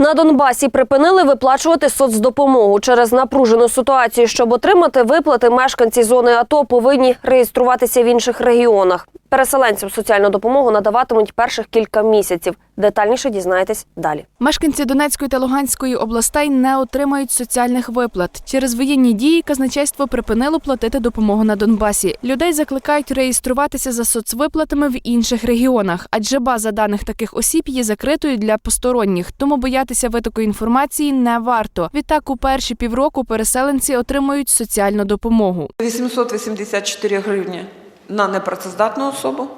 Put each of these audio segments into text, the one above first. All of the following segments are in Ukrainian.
На Донбасі припинили виплачувати соцдопомогу через напружену ситуацію. Щоб отримати виплати, мешканці зони АТО повинні реєструватися в інших регіонах. Переселенцям соціальну допомогу надаватимуть перших кілька місяців. Детальніше дізнаєтесь далі. Мешканці Донецької та Луганської областей не отримають соціальних виплат. Через воєнні дії казначейство припинило платити допомогу на Донбасі. Людей закликають реєструватися за соцвиплатами в інших регіонах, адже база даних таких осіб є закритою для посторонніх, тому боятися витоку інформації не варто. Відтак, у перші півроку переселенці отримують соціальну допомогу. 884 гривні на непрацездатну особу,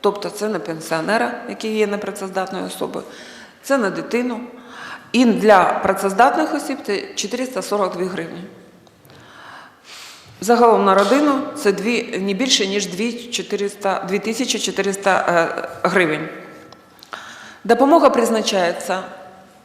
тобто це на пенсіонера, який є непрацездатною особою, це на дитину. І для працездатних осіб це 442 гривні. Загалом на родину це дві, не більше, ніж 2400 2400 е, гривень. Допомога призначається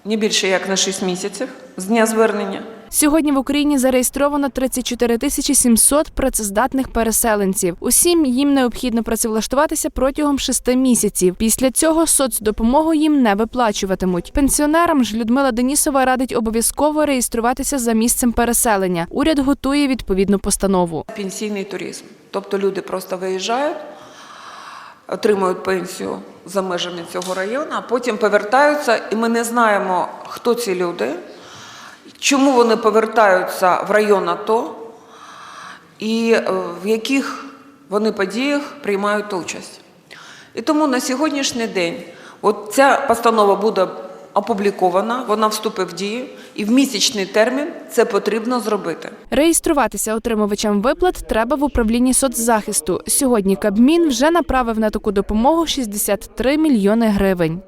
не більше як на 6 місяців з дня звернення. Сьогодні в Україні зареєстровано 34 тисячі 700 працездатних переселенців. Усім їм необхідно працевлаштуватися протягом шести місяців. Після цього соцдопомогу їм не виплачуватимуть. Пенсіонерам ж Людмила Денісова радить обов'язково реєструватися за місцем переселення. Уряд готує відповідну постанову. Пенсійний туризм. Тобто люди просто виїжджають, отримують пенсію за межами цього району, а потім повертаються, і ми не знаємо, хто ці люди, чому вони повертаються в район АТО і е, в яких вони подіях приймають участь. І тому на сьогоднішній день от ця постанова буде опублікована, вона вступить в дію, і в місячний термін це потрібно зробити. Реєструватися отримувачам виплат треба в управлінні соцзахисту. Сьогодні Кабмін вже направив на таку допомогу 63 мільйони гривень.